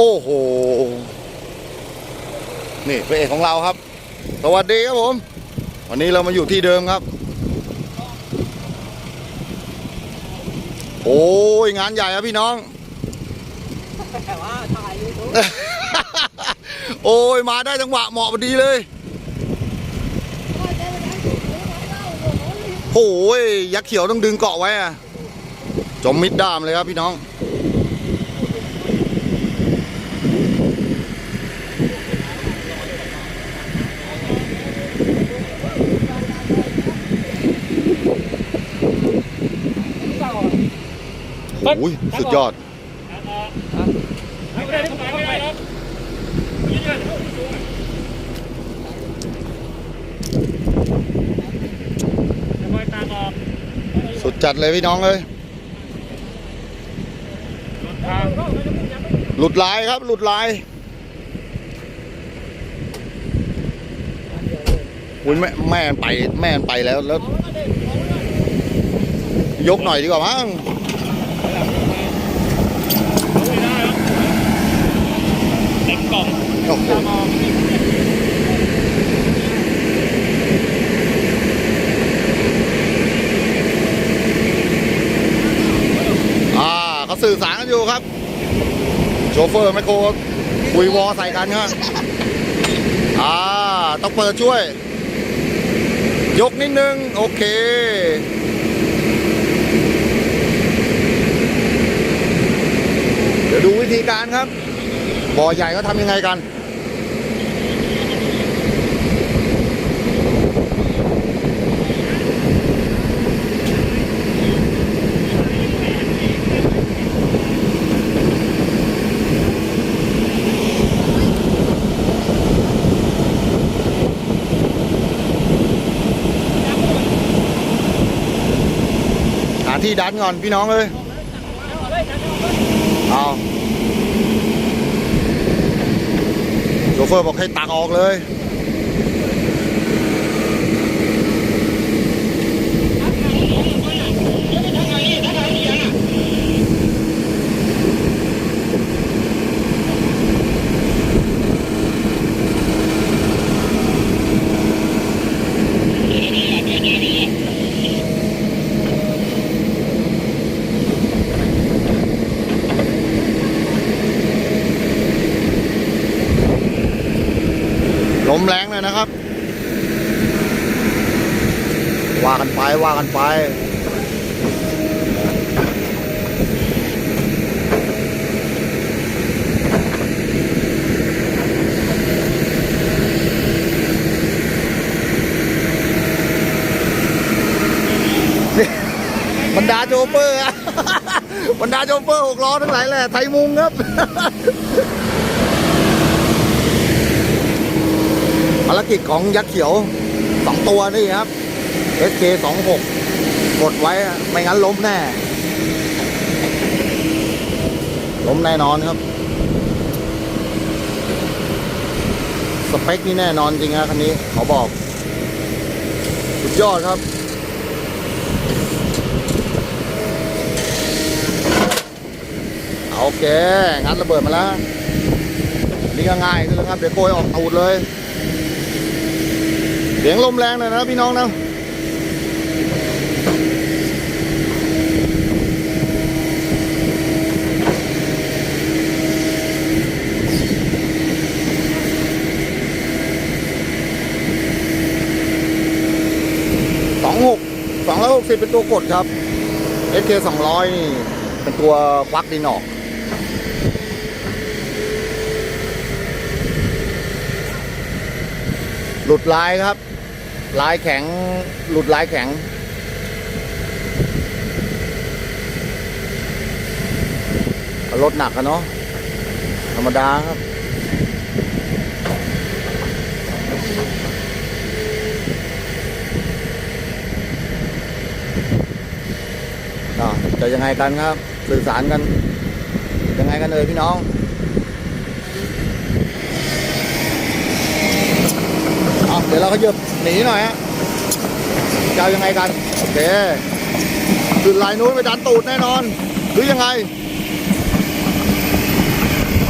โอ้โห นี่พระเอกของเราครับ สวัสดีครับผม วันนี้เรามาอยู่ที่เดิมครับ โอ้ยงานใหญ่ครับพี่น้อง แต่ว่าถ่ายยูทูบโอ้ยมาได้จังหวะเหมาะพอดีเลยโอ้ยยักษ์เขียวต้องดึงเกาะไว้อะจมมิดด้ามเลยครับพี่น้อง โอ้ยสุดยอดไม่ได้ไม่ได้ไม่ได้ครับยืนยันเขาสูงจะคอยตามออกสุดจัดเลยพี่น้องเลยทางหลุดลายครับหลุดลายอุ้ยแม่แม่มันไปแม่มันไปแล้วแล้ว ยกหน่อยดีกว่ามั้ง ไม่ได้ครับเต็ม กล่องโอ้โหอ่าเขาสื่อสารกันอยู่ครับ โชเฟอร์ไมโครคุยวอใส่กันครับอ่าต้องเปิดช่วย ยกนิดนึง โอเคเดี๋ยวดูวิธีการครับ บ่อใหญ่เขาทำยังไงกัน หาที่ดันก่อนพี่น้องเอ้ยเอาโช เฟอร์บอกให้ตักออกเลย ลมแรงเลยนะครับ ว่ากันไป ว่ากันไปบรรดาโจเปอร์อะบรรดาโจเปอร์หกล้อทั้งหลายแหละไทยมุงครับภารกิจของยักษ์เขียวสองตัวนี่ครับ SK สองหกกดไว้ไม่งั้นล้มแน่ ล้มแน่นอนครับ สเปคนี่แน่นอนจริงนะคันนี้ขอบอก สุดยอดครับโอเค งั้นระเบิดมาแล้ว นี่ก็ง่ายขึ้นแล้วครับ เดี๋ยวโกยออกตูดเลย เสียงลมแรงหน่อยนะพี่น้องนะ 60 เป็นตัวกดครับ SK 200 นี่ เป็นตัวควักดินออกหลุดลายครับ ลายแข็ง หลุดลายแข็ง รถหนักอะเนาะ ธรรมดาครับ ยังไงกันครับ สื่อสารกัน ยังไงกันเลยพี่น้องเอาเดี๋ยวเราขยับหนีหน่อยฮะจะยังไงกัน โอเคขึ้นลายนู้นไปดันตูดแน่นอน หรือยังไง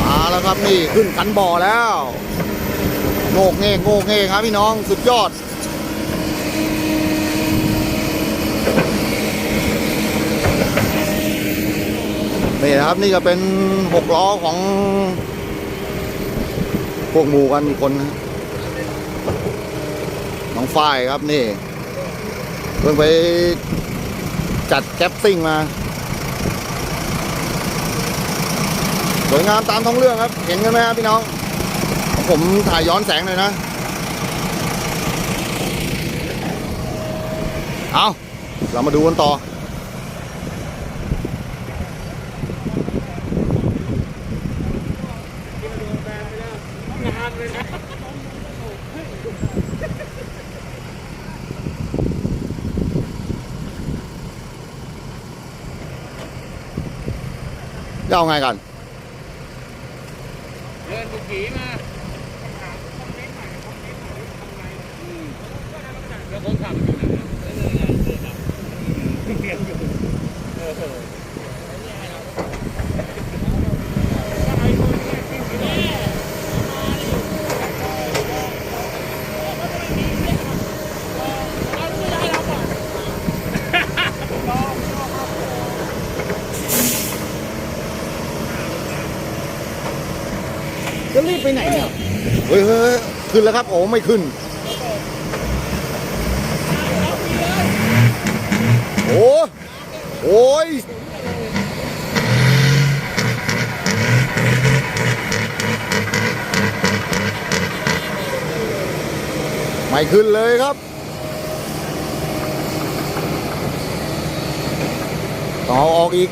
มาแล้วครับนี่ขึ้นคันบ่อแล้ว โงกเงกโงกเงกครับพี่น้องสุดยอด นี่นะครับนี่ก็เป็นหกล้อของ พวกหมูกันอีกคนนะน้องฝ้ายครับนี่ เพิ่งไปจัดแก๊ปซิ่งมา สวยงามตามท้องเรื่องครับ เห็นกันไหมครับพี่น้อง ผมถ่ายย้อนแสงเลยนะ เอาเรามาดูกันต่อ งานเลยนะ จะ เอาไงกันเดินบุกผีมาแล้วคนขับอยู่ไหนเออเออเออ จะรีบไปไหนเนี่ยเฮ้ยเฮ้ยขึ้นแล้วครับ โอ้ไม่ขึ้น โอ้โอ้ยไม่ขึ้นเลยครับ ต่อออกอีก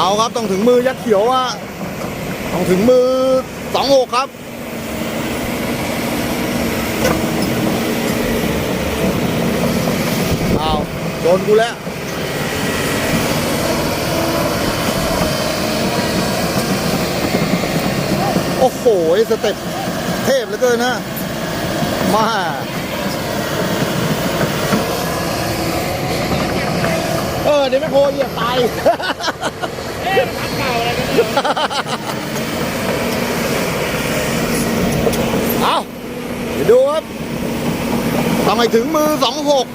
เอาครับต้องถึงมือยักษ์เขียวอะต้องถึงมือสองหกครับเอาโดนกูแล้วโอ้โหสเต็ปเทพเหลือเกินนะมาเออเดี๋ยวไม่โคเหยียบตาย เก่าอะไรกันเนี่ยเอาเดี๋ยวดูครับทำไมถึงมือสองหก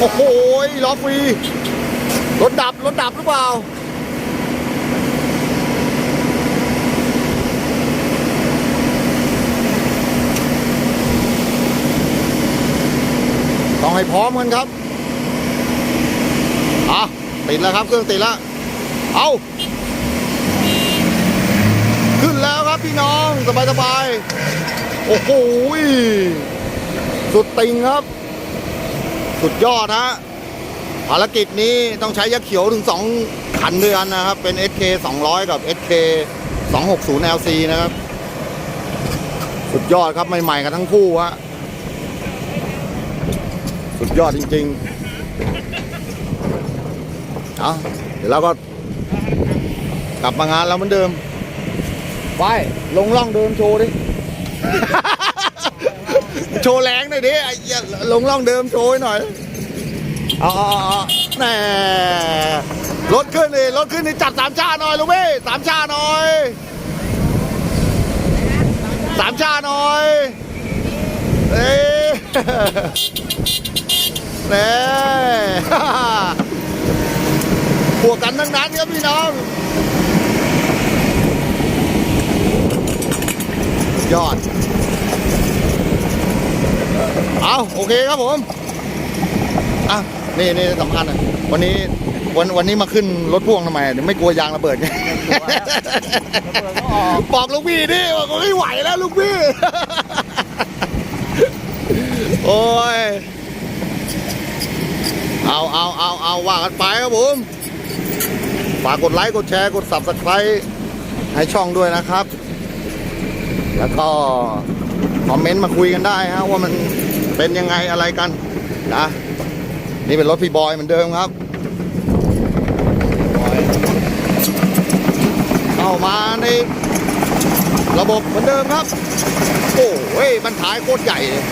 โอ้โหล้อฟรี รถดับ รถดับหรือเปล่า ต้องให้พร้อมกันครับอะติดแล้วครับเครื่องติดแล้ว เอาขึ้นแล้วครับพี่น้องสบายสบายๆโอ้โหสุดติงครับ สุดยอดฮะภารกิจนี้ต้องใช้ยักษ์เขียวถึง 2 ขันด้วยกันนะครับ เป็น SK 200 กับ SK 260 LC นะครับ สุดยอดครับใหม่ ๆ กันทั้งคู่ฮะ สุดยอดจริงๆเอาเดี๋ยวเราก็กลับมางานเราเหมือนเดิม ไป ลงล่องเดิมโชว์ดิ โชว์แรงหน่อยดิไอ้เหี้ยลงล่องเดิมโชว์ให้หน่อยเอาเอาเอาเอาแหน่รถขึ้นเลยรถขึ้นนี่จัดสามชาหน่อยลูกเว้ยสามชาหน่อยสามชาหน่อย เอ้ย แน่บวกกันทั้งนั้นครับพี่น้อง ยอด เอาโอเคครับผมอะนี่นี่สำคัญอะวันนี้วันวันนี้มาขึ้นรถพ่วงทำไมเดี๋ยวไม่กลัวยางระเบิดไงบอกลูกพี่ดิบอกว่าไม่ไหวแล้วลูกพี่ โอ้ย เอาเอาเอาเอาว่ากันไปครับผม ฝากกดไลค์ กดแชร์ กด subscribe ให้ช่องด้วยนะครับ แล้วก็คอมเมนต์มาคุยกันได้ฮะว่ามันเป็นยังไงอะไรกันนะนี่เป็นรถพี่บอยเหมือนเดิมครับเข้ามาในระบบเหมือนเดิมครับ โอ้ยมันท้ายโคตรใหญ่เลย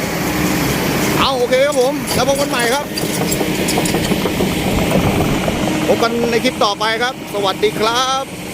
เอาโอเคครับผม แล้วพบกันใหม่ครับ พบกันในคลิปต่อไปครับ สวัสดีครับ